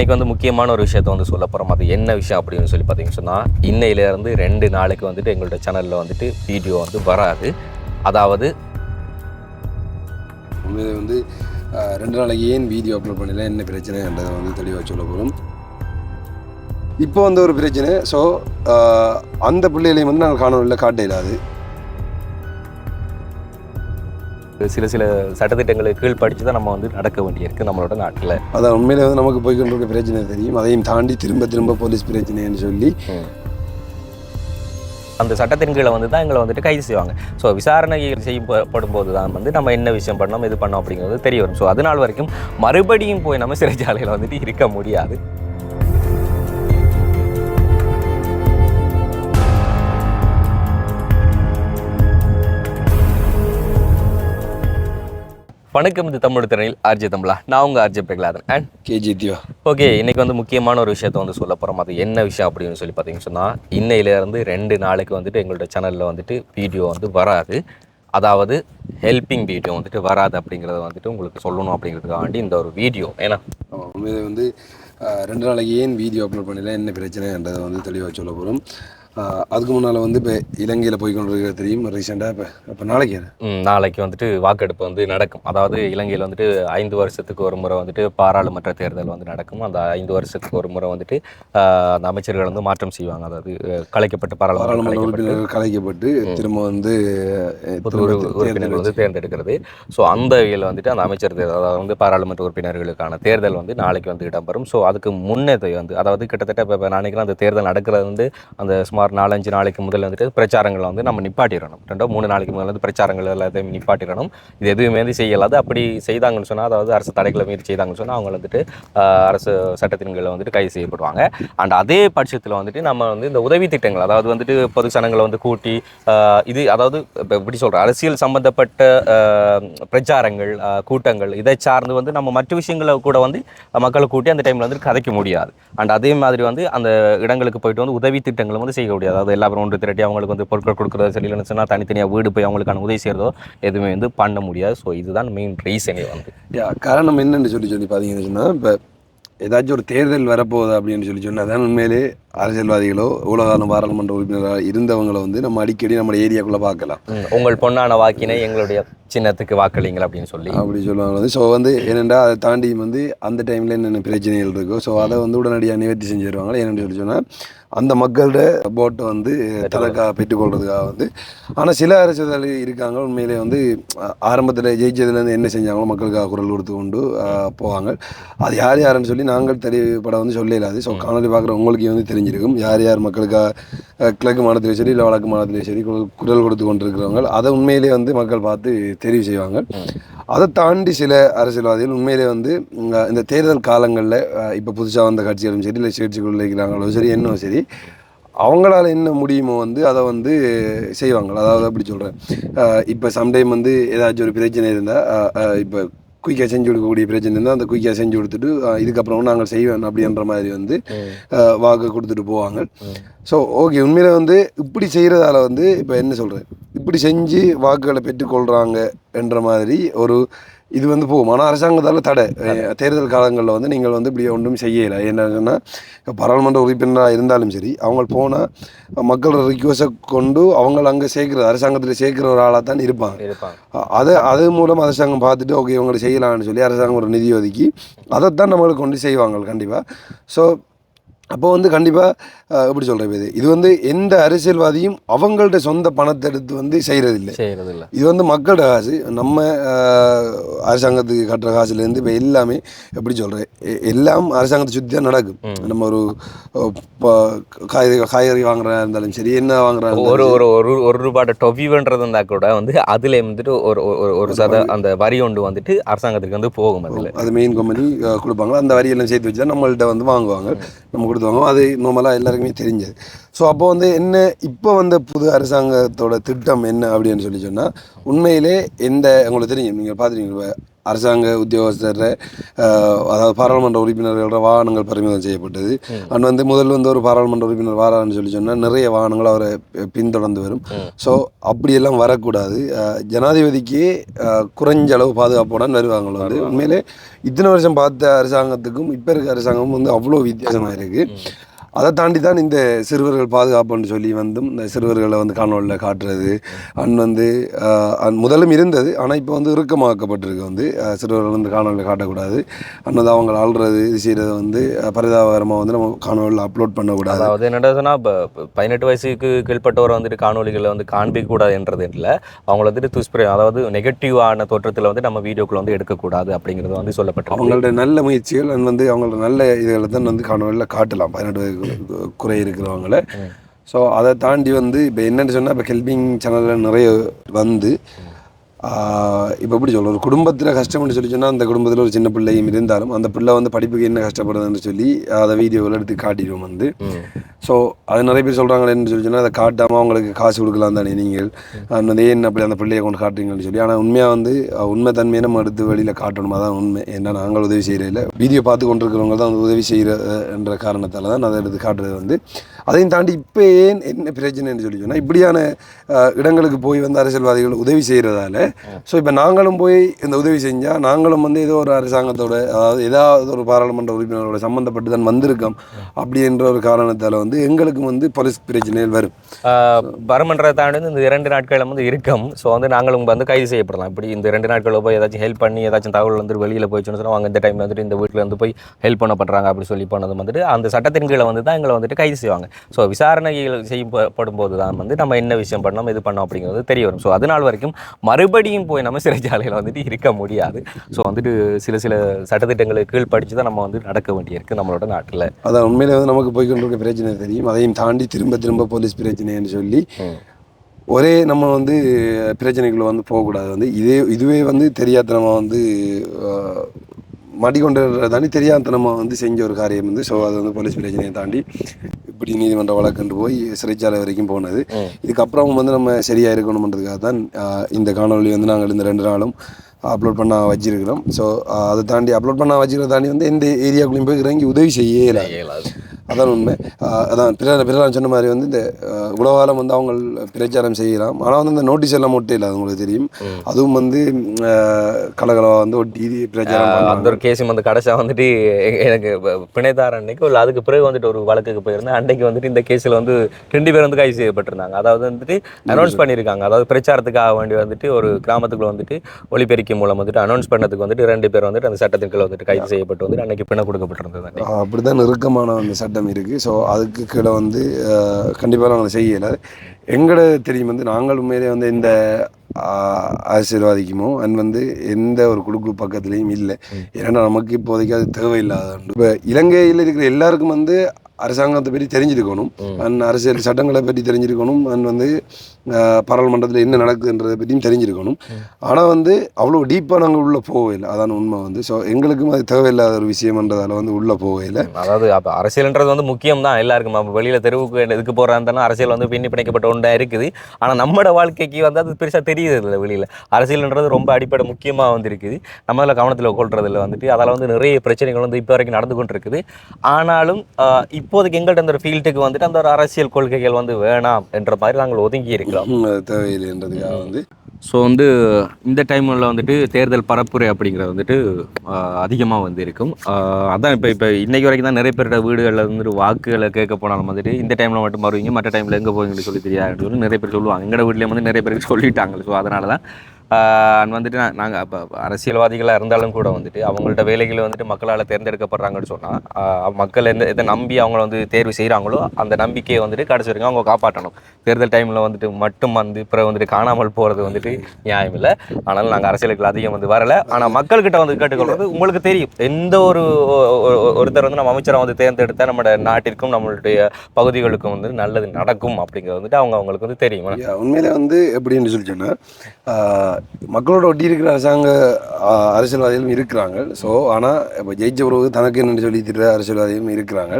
இன்றைக்கி வந்து முக்கியமான ஒரு விஷயத்த வந்து சொல்ல போகிறோம் அது என்ன விஷயம் அப்படின்னு சொல்லி பார்த்தீங்கன்னு சொன்னால் இன்னையிலேருந்து ரெண்டு நாளைக்கு வந்துட்டு எங்களோட சேனலில் வந்துட்டு வீடியோ வந்து வராது. அதாவது வந்து ரெண்டு நாளைக்கு ஏன் வீடியோ அப்லோட் பண்ணல? என்ன பிரச்சனைன்றதை வந்து தெளிவாக சொல்ல போகிறோம் இப்போ வந்து ஒரு பிரச்சனை. ஸோ அந்த பிள்ளைகளையும் வந்து நாங்கள் காணொலியில் காட்ட இல்லாது சில சில சட்டத்திட்டங்களுக்கு கீழ் படித்து தான் நம்ம வந்து நடக்க வேண்டியிருக்கு நம்மளோட நாட்டில். அதான் உண்மையிலே வந்து நமக்கு போய்கிட்டு இருக்க பிரச்சனை தெரியும். அதையும் தாண்டி திரும்ப திரும்ப போலீஸ் பிரச்சனைன்னு சொல்லி. அந்த சட்டத்தின் கீழே வந்து தான் எங்களை வந்துட்டு கைது செய்வாங்க. ஸோ விசாரணை செய்யப்படும் போது தான் வந்து நம்ம என்ன விஷயம் பண்ணோம் இது பண்ணோம் அப்படிங்கிறது தெரிய வரும். ஸோ அது நாள் வரைக்கும் மறுபடியும் போய் நம்ம சிறைச்சாலையில் வந்துட்டு இருக்க முடியாது. வணக்கம் இது தமிழ் திறனில் ஆர்ஜே தமிழா நான் உங்கள் RJ Prahaladan. And KG Diva okay இன்னைக்கு வந்து முக்கியமான ஒரு விஷயத்த வந்து சொல்ல போகிறோம் அது என்ன விஷயம் அப்படின்னு சொல்லி பார்த்தீங்கன்னு சொன்னால் இன்னையிலேருந்து ரெண்டு நாளைக்கு வந்துட்டு எங்களோட சேனலில் வந்துட்டு வீடியோ வந்து வராது. அதாவது ஹெல்பிங் வீடியோ வந்துட்டு வராது அப்படிங்கிறத வந்துட்டு உங்களுக்கு சொல்லணும் அப்படிங்கிறதுக்காண்டி இந்த ஒரு வீடியோ ஏன்னா? வந்து ரெண்டு நாளைக்கு ஏன் வீடியோ அப்லோட் பண்ணல என்ன பிரச்சனைன்றதை வந்து தெளிவாக சொல்ல போகிறோம் அதுக்கு முன்னால் வந்து இப்போ இலங்கையில் போய் கொண்டு இருக்கிறது தெரியும் ரீசெண்டாக இப்போ இப்போ நாளைக்கு நாளைக்கு வந்துட்டு வாக்கெடுப்பு வந்து நடக்கும். அதாவது இலங்கையில் வந்துட்டு ஐந்து வருஷத்துக்கு ஒரு முறை வந்துட்டு பாராளுமன்ற தேர்தல் வந்து நடக்கும். அந்த ஐந்து வருஷத்துக்கு ஒரு முறை வந்துட்டு அந்த அமைச்சர்கள் வந்து மாற்றம் செய்வாங்க. அதாவது கலைக்கப்பட்ட பாராளுமன்ற கலைக்கப்பட்டு உறுப்பினர்கள் கலைக்கப்பட்டு திரும்ப வந்து உறுப்பினர்கள் வந்து தேர்ந்தெடுக்கிறது. ஸோ அந்த வகையில் வந்துட்டு அந்த அமைச்சர் தேர்தல் அதாவது வந்து பாராளுமன்ற உறுப்பினர்களுக்கான தேர்தல் வந்து நாளைக்கு வந்து இடம்பெறும். ஸோ அதுக்கு முன்னே வந்து அதாவது கிட்டத்தட்ட இப்போ நான் நினைக்கிறேன் அந்த தேர்தல் நடக்கிறது வந்து அந்த சுமார் நாலஞ்சு நாளைக்கு முதல்ல வந்துட்டு பிரச்சாரங்களை வந்து நம்ம நிப்பாட்டிடணும். ரெண்டோ மூணு நாளைக்கு முதல்ல வந்து பிரச்சாரங்கள் எல்லாத்தையும் நிப்பாட்டிடணும். இது எதுவுமே வந்து செய்யலாது. அப்படி செய்தாங்கன்னு சொன்னால் அதாவது அரசு தடைகளை மீறி செய்தாங்கன்னு சொன்னால் அவங்க வந்துட்டு அரசு சட்டத்தின் கீழ வந்துட்டு கைது செய்யப்படுவாங்க. அண்ட் அதே பட்சத்தில் வந்துட்டு நம்ம வந்து இந்த உதவி திட்டங்கள் அதாவது வந்துட்டு பொது சனங்களை வந்து கூட்டி இது அதாவது இப்போ எப்படி சொல்கிற அரசியல் சம்பந்தப்பட்ட பிரச்சாரங்கள் கூட்டங்கள் இதை சார்ந்து வந்து நம்ம மற்ற விஷயங்களை கூட வந்து மக்களை கூட்டி அந்த டைமில் வந்து கதைக்க முடியாது. அண்ட் அதே மாதிரி வந்து அந்த இடங்களுக்கு போயிட்டு வந்து உதவி திட்டங்களும் வந்து செய்ய முடியாது அதாவது எல்லாரும் ஒன்று திரட்டி அவங்களுக்கு வந்து பொருட்கள் கொடுக்குறது சரி இல்லைன்னு தனித்தனியாக வீடு போய் அவங்களுக்கான உதவி செய்கிறதோ எதுவுமே வந்து பண்ண முடியாது. ஸோ இதுதான் மெயின் ரீசனே வந்து. காரணம் என்னன்னு சொல்லி சொல்லி பார்த்தீங்கன்னு சொன்னால் இப்போ ஏதாச்சும் ஒரு தேர்தல் வரப்போகுது அப்படின்னு சொல்லி சொன்னால் தான் உண்மையிலே அரசியல்வாதிகளோ உலகான பாராளுமன்ற உறுப்பினராக இருந்தவங்களை வந்து நம்ம அடிக்கடி நம்ம ஏரியாக்குள்ளே பார்க்கலாம். உங்கள் பொன்னான வாக்கினை எங்களுடைய சின்னத்துக்கு வாக்களிங்கள் அப்படின்னு சொல்லி. அப்படி சொல்லுவாங்க வந்து ஸோ வந்து என்னென்னா அதை தாண்டி வந்து அந்த டைமில் என்னென்ன பிரச்சனைகள் இருக்கோ ஸோ அதை வந்து உடனடியாக நிவர்த்தி செஞ்சு வருவாங்க என்னென்னு சொல்லி சொன்னால் அந்த மக்களோட போட்டை வந்து தனக்காக பெற்றுக்கொள்றதுக்காக வந்து. ஆனால் சில அரசியல் இருக்காங்க. உண்மையிலே வந்து ஆரம்பத்தில் ஜெயிச்சதுலேருந்து என்ன செஞ்சாங்களோ மக்களுக்காக குரல் கொடுத்து கொண்டு போவாங்க. அது யார் யாருன்னு சொல்லி நாங்கள் தெளிவுபட வந்து சொல்ல இல்லாது ஸோ காணொலி பார்க்குற உங்களுக்கு வந்து தெரிஞ்சிருக்கும். யார் யார் மக்களுக்காக கிழக்கு மாநிலத்திலையும் சரி இல்லை வடக்கு மாநிலத்திலையும் சரி குரல் குரல் கொடுத்து கொண்டிருக்கிறவங்க அதை உண்மையிலே வந்து மக்கள் பார்த்து தெரிவு செய்வாங்க. அதை தாண்டி சில அரசியல்வாதிகள் உண்மையிலே வந்து இந்த தேர்தல் காலங்களில் இப்போ புதுசாக வந்த கட்சிகளும் சரி இல்லை சேர்ச்சிக்குள்ள இருக்கிறாங்களோ சரி என்னவோ சரி அவங்களால என்ன முடியுமோ வந்து அதை வந்து செய்வாங்க. அதாவது அப்படி சொல்கிறேன் இப்போ சம்டைம் வந்து ஏதாச்சும் ஒரு பிரச்சனை இருந்தால் இப்போ குயிக்காக செஞ்சு கொடுக்கக்கூடிய பிரச்சனை இருந்தால் அந்த குயிக்காக செஞ்சு கொடுத்துட்டு இதுக்கப்புறம் நாங்கள் செய்வோம் அப்படின்ற மாதிரி வந்து வாக்கு கொடுத்துட்டு போவாங்க. ஸோ ஓகே உண்மையில வந்து இப்படி செய்கிறதால வந்து இப்போ என்ன சொல்கிறேன் இப்படி செஞ்சு வாக்குகளை பெற்றுக்கொள்கிறாங்க என்ற மாதிரி ஒரு இது வந்து போகும். ஆனால் அரசாங்கத்தால் தடை. தேர்தல் காலங்களில் வந்து நீங்கள் வந்து இப்படி ஒன்றும் செய்யலை. என்னன்னா பாராளுமன்ற உறுப்பினராக இருந்தாலும் சரி அவங்க போனால் மக்களோட ரிக்வஸ்ட்டை கொண்டு அவங்கள அங்கே சேர்க்குற அரசாங்கத்தில் சேர்க்குற ஒரு ஆளாக தான் இருப்பாங்க. அதை அது மூலம் அரசாங்கம் பார்த்துட்டு ஓகே இவங்களை செய்யலாம்னு சொல்லி அரசாங்கம் ஒரு நிதி ஒதுக்கி அதைத்தான் நம்மளுக்கு கொண்டு செய்வாங்க கண்டிப்பாக ஸோ அப்போ வந்து கண்டிப்பாக எப்படி சொல்கிறது இது? இது வந்து எந்த அரசியல்வாதியும் அவங்கள்ட்ட சொந்த பணத்தை எடுத்து வந்து செய்கிறதில்ல செய்கிறது இல்லை இது வந்து மக்களோட காசு. நம்ம அரசாங்கத்துக்கு கட்டுற காசுலேருந்து இப்போ எல்லாமே எப்படி சொல்கிறேன் எல்லாம் அரசாங்கத்தை சுற்றி தான் நடக்கும். நம்ம ஒரு காய்கறி காய்கறி வாங்குறதா இருந்தாலும் சரி என்ன வாங்குறதா ஒரு ஒரு ஒரு ஒரு ரூபாய் டொவின்றது இருந்தா கூட வந்து அதுல வந்துட்டு ஒரு ஒரு- ஒரு சத அந்த வரி ஒன்று வந்துட்டு அரசாங்கத்துக்கு வந்து போகும் அதுல. அது மெயின் கம்பெனி கொடுப்பாங்க அந்த வரியெல்லாம் சேர்த்து வச்சு தான் நம்மள்ட்ட வந்து வாங்குவாங்க. நம்ம கொடுத்துவாங்க அது நார்மலாக எல்லாருக்குமே தெரிஞ்சது. ஸோ அப்போ வந்து என்ன இப்போ வந்த புது அரசாங்கத்தோட திட்டம் என்ன அப்படின்னு சொல்லி சொன்னால் உண்மையிலே எந்த உங்களுக்கு தெரியும் நீங்கள் பார்த்துருக்கீங்க அரசாங்க உத்தியோகஸ்தர் அதாவது பாராளுமன்ற உறுப்பினர்களோட வாகனங்கள் பறிமுதல் செய்யப்பட்டது. அண்ட் வந்து முதல்ல வந்து ஒரு பாராளுமன்ற உறுப்பினர் வாரான்னு சொல்லி சொன்னால் நிறைய வாகனங்கள் அவரை பின்தொடர்ந்து வரும். ஸோ அப்படியெல்லாம் வரக்கூடாது. ஜனாதிபதிக்கு குறைஞ்ச அளவு பாதுகாப்புடன் வருவாங்க. வந்து உண்மையிலே இத்தனை வருஷம் பார்த்த அரசாங்கத்துக்கும் இப்போ இருக்க அரசாங்கமும் வந்து அவ்வளோ வித்தியாசமாக இருக்குது அதை தாண்டி தான் இந்த சிறுவர்கள் பாதுகாப்புன்னு சொல்லி வந்தும் இந்த சிறுவர்களை வந்து காணொலியில் காட்டுறது. அண்ட் வந்து முதலும் இருந்தது. ஆனால் இப்போ வந்து இறுக்கமாக்கப்பட்டிருக்கு வந்து. சிறுவர்கள் வந்து காணொலியில் காட்டக்கூடாது. வந்து அவங்க ஆள்றது இது செய்கிறத வந்து பரிதாபகரமாக வந்து நம்ம காணொலியில் அப்லோட் பண்ணக்கூடாது. அதாவது என்னடா இப்போ பதினெட்டு வயசுக்கு கீழ்ப்பட்டவரை வந்துட்டு காணொலிகளை வந்து காண்பிக்க கூடாதுன்றது இல்லை. அவங்கள வந்துட்டு துஷ்பிர அதாவது நெகட்டிவான தோற்றத்தில் வந்து நம்ம வீடியோக்குள்ள வந்து எடுக்கக்கூடாது அப்படிங்கிறது வந்து சொல்லப்பட்டிருக்கு. அவங்களோட நல்ல முயற்சிகள் வந்து அவங்களோட நல்ல இதுகளை தான் வந்து காணொலியில் காட்டலாம். பதினெட்டு வயது குறை இருக்கிறவங்கள ஸோ அதை தாண்டி வந்து இப்போ என்னென்னு சொன்னால் இப்போ ஹெல்பிங் சேனலில் நிறைய வந்து இப்போ எப்படி சொல்ல ஒரு குடும்பத்தில் கஷ்டம்னு சொல்லி சொன்னால் அந்த குடும்பத்தில் ஒரு சின்ன பிள்ளையும் இருந்தாலும் அந்த பிள்ளை வந்து படிப்புக்கு என்ன கஷ்டப்படுதுன்னு சொல்லி அதை வீடியோவில் எடுத்து காட்டிடுவோம் வந்து. ஸோ அது நிறைய பேர் சொல்கிறாங்களேன்னு சொல்லி சொன்னால் அதை காட்டாமல் அவங்களுக்கு காசு கொடுக்கலாம் தானே நீங்கள். ஏன் அப்படி அந்த பிள்ளையை கொண்டு காட்டுறீங்கன்னு சொல்லி. ஆனால் உண்மையாக வந்து உண்மை தன்மையை நம்ம எடுத்து வெளியில் காட்டணும். அதான் உண்மை. ஏன்னா நாங்கள் உதவி செய்கிறதில்ல வீடியோ பார்த்து கொண்டிருக்கிறவங்க தான் வந்து உதவி செய்கிற என்ற காரணத்தால் தான் அதை எடுத்து காட்டுறது வந்து. அதையும் தாண்டி இப்போ ஏன் என்ன பிரச்சனைன்னு சொல்லி சொன்னால் இப்படியான இடங்களுக்கு போய் வந்து அரசியல்வாதிகள் உதவி செய்கிறதால ஸோ இப்போ நாங்களும் போய் இந்த உதவி செஞ்சால் நாங்களும் வந்து ஏதோ ஒரு அரசாங்கத்தோட அதாவது ஏதாவது ஒரு பாராளுமன்ற உறுப்பினரோட சம்மந்தப்பட்டு தான் வந்திருக்கோம். அப்படின்ற ஒரு காரணத்தால் வந்து எங்களுக்கும் வந்து போலீஸ் பிரச்சனைகள் வரும். வரமன்றதை தாண்டி வந்து இந்த இரண்டு நாட்கள் வந்து இருக்கும். ஸோ வந்து நாங்களும் வந்து கைது செய்யப்படலாம். இப்படி இந்த ரெண்டு நாட்களில் போய் ஏதாச்சும் ஹெல்ப் பண்ணி ஏதாச்சும் தகவல் வந்து வெளியில் போயிடுச்சுன்னு சொன்னால் அவங்க இந்த டைம் வந்துட்டு இந்த வீட்டில் வந்து போய் ஹெல்ப் பண்ண பண்ணுறாங்க அப்படி சொல்லி போனது வந்துட்டு அந்த சட்டத்தின் கீழே வந்து தான் எங்களை வந்துட்டு கைது செய்வாங்க. ஸோ விசாரணைகள் செய்யப்படும் போது தான் வந்து நம்ம என்ன விஷயம் பண்ணோம் இது பண்ணோம் அப்படிங்கிறது தெரிய வரும். ஸோ அதனால் வரைக்கும் மறுபடியும் போய் நம்ம சிறைச்சாலையில் வந்துட்டு இருக்க முடியாது. ஸோ வந்துட்டு சில சில சட்டத்திட்டங்களுக்கு கீழ் படித்து தான் நம்ம வந்து நடக்க வேண்டியிருக்கு நம்மளோட நாட்டில். அதான் உண்மையிலே வந்து நமக்கு போய்க்கொண்டிருக்க பிரச்சனை தெரியும். அதையும் தாண்டி திரும்ப திரும்ப போலீஸ் பிரச்சனைன்னு சொல்லி ஒரே நம்ம வந்து பிரச்சனைக்குள்ள வந்து போகக்கூடாது. வந்து இதே இதுவே வந்து தெரியாதனமாக வந்து அஹ், மாட்டிக்கொண்டு தாண்டி தெரியாதனமாக வந்து செஞ்ச ஒரு காரியம் வந்து. ஸோ அது வந்து போலீஸ் பிரச்சனையை தாண்டி இப்படி நீதிமன்ற வழக்குண்டு போய் சிறைச்சாலை வரைக்கும் போனது. இதுக்கப்புறம் வந்து நம்ம சரியாக இருக்கணுன்றதுக்காக தான் இந்த காணொளி வந்து நாங்கள் இந்த ரெண்டு நாளும் அப்லோட் பண்ண வச்சிருக்கிறோம். ஸோ அதை தாண்டி அப்லோட் பண்ண வச்சிருக்கிறத தாண்டி வந்து எந்த ஏரியாக்குள்ளேயும் போய் இறங்கி உதவி செய்யல இயலாது அதான் உண்மை. அதான் பிற பிறலாம் சொன்ன மாதிரி வந்து இந்த உலகாலம் வந்து அவங்க பிரச்சாரம் செய்யலாம். ஆனால் வந்து இந்த நோட்டீஸ் எல்லாம் ஒட்டே இல்லை அது உங்களுக்கு தெரியும். அதுவும் வந்து கலகலவா வந்து ஒட்டி பிரச்சாரம் அந்த ஒரு கேஸ் வந்து கடைசியாக வந்துட்டு எனக்கு ப- பிணைதார அன்னைக்கு இல்லை அதுக்கு பிறகு வந்துட்டு ஒரு வழக்குக்கு போயிருந்தேன். அன்னைக்கு வந்துட்டு இந்த கேஸில் வந்து ரெண்டு பேர் வந்து கைது செய்யப்பட்டிருந்தாங்க. அதாவது வந்துட்டு அனௌன்ஸ் பண்ணியிருக்காங்க. அதாவது பிரச்சாரத்துக்காக வேண்டி வந்துட்டு ஒரு கிராமத்துக்குள்ள வந்துட்டு ஒளிபெருக்கி மூலம் வந்துட்டு அனௌன்ஸ் பண்ணதுக்கு வந்துட்டு ரெண்டு பேர் வந்துட்டு அந்த சட்டத்தின் கீழே வந்துட்டு கைது செய்யப்பட்டு வந்து அன்னைக்கு பிணை கொடுக்கப்பட்டிருந்தது அன்னைக்கு. அப்படி தான் நெருக்கமான அந்த சட்டம் இருக்குது ஸோ அதுக்கு கீழே வந்து கண்டிப்பாக நாங்கள் செய்யலை. எங்கட தெரியும் வந்து நாங்கள் உண்மையிலே வந்து இந்த ஆஹ், அரசியல்வாதிக்குமோ அண்ட் வந்து எந்த ஒரு குழுக்கு பக்கத்துலேயும் இல்லை. ஏன்னா நமக்கு இப்போதைக்கு அது தேவையில்லாத இப்போ இலங்கையில் இருக்கிற எல்லாருக்கும் வந்து அரசாங்கத்தை பற்றி தெரிஞ்சிருக்கணும். அண்ட் அரசியல் சட்டங்களை பற்றி தெரிஞ்சிருக்கணும். அண்ட் வந்து பாராளுமன்றத்தில் என்ன நடக்குதுன்றதை பற்றியும் தெரிஞ்சிருக்கணும். ஆனால் வந்து அவ்வளோ டீப்பாக நாங்கள் உள்ளே போகவில்லை அதான் உண்மை வந்து. ஸோ எங்களுக்கும் அது தேவையில்லாத ஒரு விஷயம்ன்றதால வந்து உள்ளே போகவில்லை அதாவது அப்போ அரசியல்ன்றது வந்து முக்கியம் தான் எல்லாருக்கும் நம்ம வெளியில் தெருவுக்கு இதுக்கு போகிறாந்தாலும் அரசியல் வந்து பின்னி பிணைக்கப்பட்ட ஒன்றா இருக்குது. ஆனால் நம்மளோட வாழ்க்கைக்கு வந்து அது பெருசாக தெரியுது இல்லை வெளியில். அரசியல்ன்றது ரொம்ப அடிப்படை முக்கியமாக வந்து இருக்குது நம்ம அதில் கவனத்தில் கொள்றதில்ல வந்துட்டு. அதால் வந்து நிறைய பிரச்சனைகள் வந்து இப்போ வரைக்கும் நடந்து கொண்டு இருக்குது ஆனாலும் ஆஹ், இப்போதைக்கு எங்கள்கிட்ட அந்த ஒரு ஃபீல்டுக்கு வந்துட்டு அந்த ஒரு அரசியல் கொள்கைகள் வந்து வேணாம் என்ற மாதிரி நாங்கள் ஒதுங்கி இருக்கிறோம். தேவையில்லைன்றதுக்காக வந்து. ஸோ வந்து இந்த டைமில் வந்துட்டு தேர்தல் பரப்புரை அப்படிங்கிறது வந்துட்டு அதிகமாக வந்து இருக்கும். அதான் இப்போ இப்போ இன்னைக்கு வரைக்கும் தான் நிறைய பேரோட வீடுகளில் வந்துட்டு வாக்குகளை கேட்க போனாலும் வந்துட்டு இந்த டைமில் மட்டும் வருவீங்க மற்ற டைமில் எங்கே போவீங்கன்னு சொல்லி தெரியாதுன்னு சொல்லி நிறைய பேர் சொல்லுவாங்க. எங்களோட வீட்லேயும் வந்து நிறைய பேருக்கு சொல்லிட்டாங்க. ஸோ அதனால தான் வந்துட்டு நாங்கள் அப்போ அரசியல்வாதிகளாக இருந்தாலும் கூட வந்துட்டு அவங்கள்ட்ட வேலைகளை வந்துட்டு மக்களால் தேர்ந்தெடுக்கப்படுறாங்கன்னு சொன்னால் மக்கள் எந்த எதை நம்பி அவங்கள வந்து தேர்வு செய்கிறாங்களோ அந்த நம்பிக்கையை வந்துட்டு கடைசி வரைக்கும் அவங்க காப்பாற்றணும். தேர்தல் டைமில் வந்துட்டு மட்டும் வந்து பிற வந்துட்டு காணாமல் போகிறது வந்துட்டு நியாயம் இல்லை. ஆனாலும் நாங்கள் அரசியலுக்கு அதிகம் வந்து வரலை. ஆனால் மக்கள்கிட்ட வந்து கேட்டுக்கொள்வது உங்களுக்கு தெரியும். எந்த ஒரு ஒருத்தர் வந்து நம்ம அமைச்சரை வந்து தேர்ந்தெடுத்தால் நம்ம நாட்டிற்கும் நம்மளுடைய பகுதிகளுக்கும் வந்து நல்லது நடக்கும் அப்படிங்கிறது வந்துட்டு அவங்க அவங்களுக்கு வந்து தெரியும். உண்மையிலே வந்து எப்படின்னு சொல்லி சொன்னால் மக்களோட ஒட்டி இருக்கிற அரசாங்க அரசியல்வாதிகளும் இருக்கிறாங்க. ஸோ ஆனால் இப்போ ஜெயிச்ச பிறகு தனக்கு என்னென்னு சொல்லி திட்டுற அரசியல்வாதிகளும் இருக்கிறாங்க.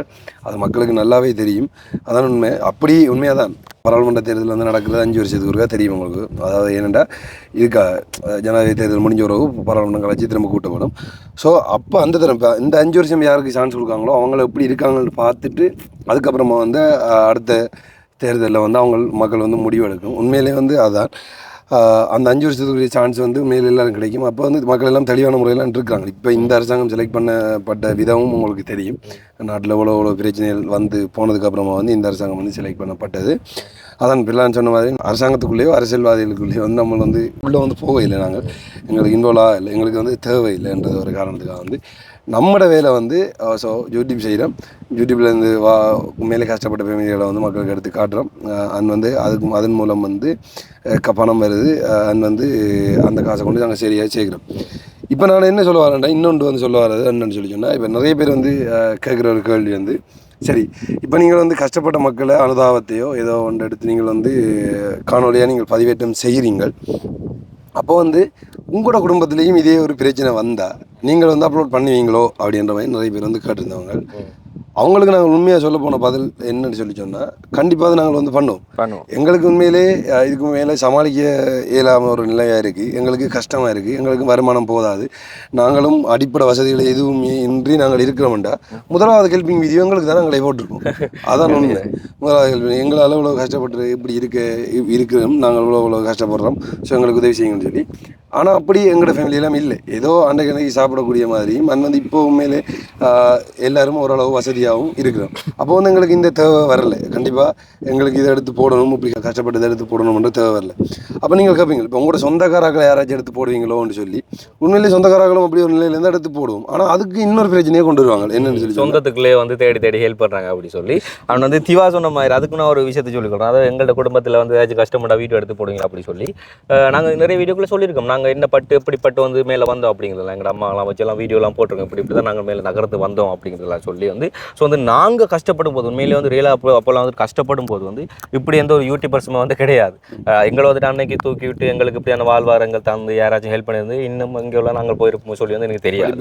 அது மக்களுக்கு நல்லாவே தெரியும். அதான் உண்மை. அப்படி உண்மையாக தான் பாராளுமன்ற தேர்தல் வந்து நடக்கிறது அஞ்சு வருஷத்துக்கு ஒருக்கா தெரியும் உங்களுக்கு. அதாவது ஏனென்றால் இருக்கா ஜனாதிபதி தேர்தல் முடிஞ்ச பிறகு பாராளுமன்றம் கழிச்சு திரும்ப கூட்டப்படும். ஸோ அப்போ அந்த தரம் இந்த அஞ்சு வருஷம் யாருக்கு சான்ஸ் கொடுக்காங்களோ அவங்கள எப்படி இருக்காங்கன்னு பார்த்துட்டு அதுக்கப்புறமா வந்து அடுத்த தேர்தலில் வந்து அவங்க மக்கள் வந்து முடிவு எடுக்கும் உண்மையிலே வந்து அதான். அந்த அஞ்சு வருஷத்துக்குரிய சான்ஸ் வந்து உண்மையில எல்லாரும் கிடைக்கும். அப்போ வந்து மக்கள் எல்லாம் தெளிவான முறையில் இருக்காங்க இப்போ இந்த அரசாங்கம் செலக்ட் பண்ணப்பட்ட விதமும் உங்களுக்கு தெரியும். நாட்டில் எவ்வளோ எவ்வளோ பிரச்சனைகள் வந்து போனதுக்கப்புறமா வந்து இந்த அரசாங்கம் வந்து செலக்ட் பண்ணப்பட்டது. அதான் பிள்ளான் சொன்ன மாதிரி அரசாங்கத்துக்குள்ளேயோ அரசியல்வாதிகளுக்குள்ளேயோ வந்து நம்ம வந்து உள்ளே வந்து போகவில்லை நாங்கள். எங்களுக்கு இன்வால்வ் இல்லை எங்களுக்கு வந்து தேவையில்லைன்றது ஒரு காரணத்துக்காக வந்து நம்மட வேலை வந்து ஸோ யூடியூப் செய்கிறோம் யூடியூப்லேருந்து வா உண்மையிலே கஷ்டப்பட்ட ஃபேமிலிகளை வந்து மக்களுக்கு எடுத்து காட்டுறோம். அண்ட் வந்து அதுக்கு அதன் மூலம் வந்து க- பணம் வருது. அண்ட் வந்து அந்த காசை கொண்டு நாங்கள் சரியாக சேர்க்குறோம் இப்போ நான் என்ன சொல்ல வரேன்டா இன்னொன்று வந்து சொல்ல வராது என்னன்னு சொல்லி சொன்னால் இப்போ நிறைய பேர் வந்து கேட்குற ஒரு கேள்வி வந்து சரி இப்போ நீங்கள் வந்து கஷ்டப்பட்ட மக்களை அனுதாபத்தையோ ஏதோ ஒன்று எடுத்து நீங்கள் வந்து காணொலியாக நீங்கள் பதிவேற்றம் செய்கிறீங்கள் அப்போ வந்து உங்களோட குடும்பத்துலேயும் இதே ஒரு பிரச்சனை வந்தால் நீங்கள் வந்து அப்லோட் பண்ணுவீங்களோ அப்படின்ற மாதிரி நிறைய பேர் வந்து கேட்டிருந்தவங்க. அவங்களுக்கு நாங்கள் உண்மையாக சொல்ல போன பதில் என்னன்னு சொல்லி சொன்னால் கண்டிப்பாக நாங்கள் வந்து பண்ணுவோம். பண்ணுவோம். எங்களுக்கு உண்மையிலே இதுக்கு மேலே சமாளிக்க இயலாம ஒரு நிலையாக இருக்குது எங்களுக்கு கஷ்டமாக இருக்குது எங்களுக்கு வருமானம் போதாது. நாங்களும் அடிப்படை வசதிகள் எதுவுமே இன்றி நாங்கள் இருக்கிறோம்டா முதலாவது ஹெல்பிங் வீடியோ எங்களுக்கு தான் நாங்களே போட்டிருக்கோம். அதான் உண்மை. முதலாவது ஹெல்பிங் எங்களால் இவ்வளோ கஷ்டப்பட்டு இப்படி இருக்க இருக்கிறோம். நாங்கள் இவ்வளோ இவ்வளோ கஷ்டப்படுறோம். ஸோ எங்களுக்கு உதவி செய்யுங்கன்னு சொல்லி. ஆனால் அப்படி எங்களோட ஃபேமிலி எல்லாம் இல்லை. ஏதோ அன்றைக்கு சாப்பிடக்கூடிய மாதிரியும் அண்ட் வந்து இப்போ உண்மையிலே எல்லாரும் ஓரளவு வசதியாகவும் இருக்கிறோம். அப்போ வந்து எங்களுக்கு இந்த தேவை வரல. கண்டிப்பாக எங்களுக்கு இதை எடுத்து போடணும் இப்படி கஷ்டப்பட்டு இதை எடுத்து போடணும்ன்ற தேவை வரல. அப்போ நீங்கள் கேட்பீங்க இப்போ உங்களோட சொந்தக்காராக்களை யாராச்சும் எடுத்து போடுவீங்களோன்னு சொல்லி உண்மையிலே சொந்தக்காரர்களும் அப்படி ஒரு நிலையிலேருந்து எடுத்து போடுவோம். ஆனால் அதுக்கு இன்னொரு பிரச்சனையே கொண்டு வருவாங்க. என்னன்னு சொல்லி சொந்தத்துக்குள்ளே வந்து தேடி தேடி ஹெல்ப் பண்ணுறாங்க அப்படி சொல்லி. அவன் வந்து திவா சொன்ன மாதிரி அதுக்கு நான் ஒரு விஷயத்தை சொல்லிக்கிறோம் அதாவது எங்களோட குடும்பத்தில் வந்து ஏதாச்சும் கஷ்டப்பட்டா வீடியோ எடுத்து போடுங்க அப்படி சொல்லி. நாங்கள் நிறைய வீடியோக்குள்ள சொல்லியிருக்கோம். நாங்கள் என்ன பட்டு எப்படி பட்டு வந்து மேலே வந்தோம் அப்படிங்கிறதுலாம் எங்கள் அம்மாலாம் வச்செல்லாம் வீடியோலாம் போட்டிருக்கோம். இப்படி இப்படி தான் நாங்கள் மேலே நகரத்து வந்தோம் அப்படிங்கிறதெல்லாம் சொல்லி வந்து ஸோ வந்து நாங்கள் கஷ்டப்படும் போது உண்மையிலே வந்து ரியலாக அப்போ அப்போல்லாம் வந்து கஷ்டப்படும் போது வந்து இப்படி எந்த ஒரு யூடியூபர்ஸுமே வந்து கிடையாது. எங்களை வந்துட்டு அன்னைக்கு தூக்கி விட்டு எங்களுக்கு இப்படியான வாழ்வாரங்கள் தந்து யாராச்சும் ஹெல்ப் பண்ணியிருந்து இன்னும் இங்கே உள்ள நாங்கள் போயிருப்போம் சொல்லி வந்து எனக்கு தெரியாது.